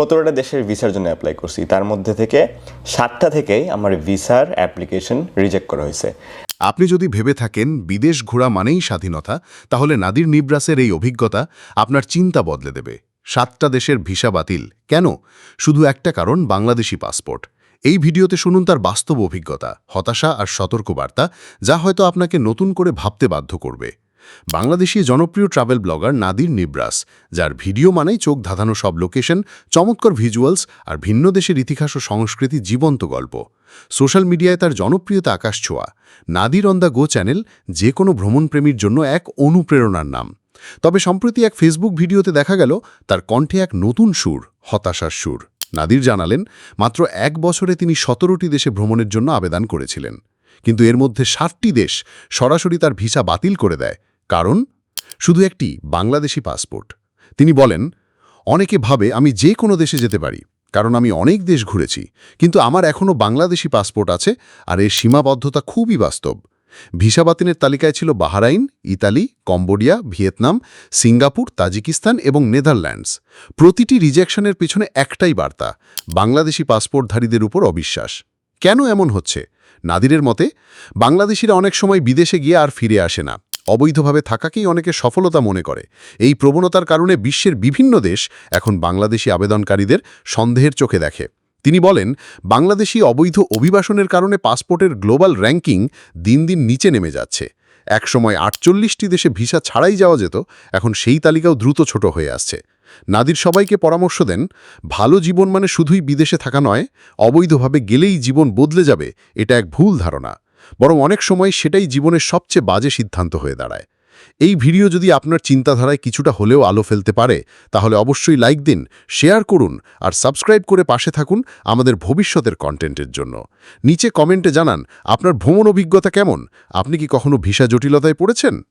সতেরোটা দেশের ভিসার জন্য অ্যাপ্লাই করছি। তার মধ্যে থেকে সাতটা থেকেই আমার ভিসার অ্যাপ্লিকেশন রিজেক্ট করা হয়েছে। আপনি যদি ভেবে থাকেন বিদেশ ঘোরা মানেই স্বাধীনতা, তাহলে নাদির নিব্রাসের এই অভিজ্ঞতা আপনার চিন্তা বদলে দেবে। সাতটা দেশের ভিসা বাতিল। কেন? শুধু একটা কারণ, বাংলাদেশি পাসপোর্ট। এই ভিডিওতে শুনুন তার বাস্তব অভিজ্ঞতা, হতাশা আর সতর্কবার্তা, যা হয়তো আপনাকে নতুন করে ভাবতে বাধ্য করবে। বাংলাদেশি জনপ্রিয় ট্রাভেল ব্লগার নাদির নিব্রাস, যার ভিডিও মানেই চোখ ধাঁধানো সব লোকেশন চমৎকার ভিজুয়ালস আর ভিন্ন দেশের ইতিহাস ও সংস্কৃতি জীবন্ত গল্প। সোশ্যাল মিডিয়ায় তার জনপ্রিয়তা আকাশ ছোঁয়া। Nadir on the go channel যে কোনো ভ্রমণপ্রেমীর জন্য এক অনুপ্রেরণার নাম। তবে সম্প্রতি এক ফেসবুক ভিডিওতে দেখা গেল, তার কণ্ঠে এক নতুন সুর, হতাশার সুর। নাদির জানালেন, মাত্র এক বছরে তিনি সতেরোটি দেশে ভ্রমণের জন্য আবেদন করেছিলেন। কিন্তু এর মধ্যে ষাটটি দেশ সরাসরি তার ভিসা বাতিল করে দেয়। কারণ, শুধু একটি বাংলাদেশি পাসপোর্ট। তিনি বলেন, অনেকে ভাবে আমি যে কোনো দেশে যেতে পারি, কারণ আমি অনেক দেশ ঘুরেছি, কিন্তু আমার এখনও বাংলাদেশি পাসপোর্ট আছে আর এর সীমাবদ্ধতা খুবই বাস্তব। ভিসা বাতিলের তালিকায় ছিল Bahrain, Italy, Cambodia, Vietnam, Singapore, Tajikistan এবং নেদারল্যান্ডস। প্রতিটি রিজেকশনের পিছনে একটাই বার্তা, বাংলাদেশি পাসপোর্টধারীদের উপর অবিশ্বাস। কেন এমন হচ্ছে? নাদিরের মতে, বাংলাদেশিরা অনেক সময় বিদেশে গিয়ে আর ফিরে আসে না। অবৈধভাবে থাকাকেই অনেকে সফলতা মনে করে। এই প্রবণতার কারণে বিশ্বের বিভিন্ন দেশ এখন বাংলাদেশি আবেদনকারীদের সন্দেহের চোখে দেখে। তিনি বলেন, বাংলাদেশি অবৈধ অভিবাসনের কারণে পাসপোর্টের গ্লোবাল র্যাঙ্কিং দিন দিন নিচে নেমে যাচ্ছে। একসময় আটচল্লিশটি দেশে ভিসা ছাড়াই যাওয়া যেত, এখন সেই তালিকাও দ্রুত ছোট হয়ে আসছে। নাদির সবাইকে পরামর্শ দেন, ভালো জীবন মানে শুধুই বিদেশে থাকা নয়, অবৈধভাবে গেলেই জীবন বদলে যাবে, এটা এক ভুল ধারণা। বরং অনেক সময় সেটাই জীবনের সবচেয়ে বাজে সিদ্ধান্ত হয়ে দাঁড়ায়। এই ভিডিও যদি আপনার চিন্তাধারায় কিছুটা হলেও আলো ফেলতে পারে, তাহলে অবশ্যই লাইক দিন, শেয়ার করুন আর সাবস্ক্রাইব করে পাশে থাকুন আমাদের ভবিষ্যতের কন্টেন্টের জন্য। নিচে কমেন্টে জানান, আপনার ভ্রমণ অভিজ্ঞতা কেমন? আপনি কি কখনো ভিসা জটিলতায় পড়েছেন?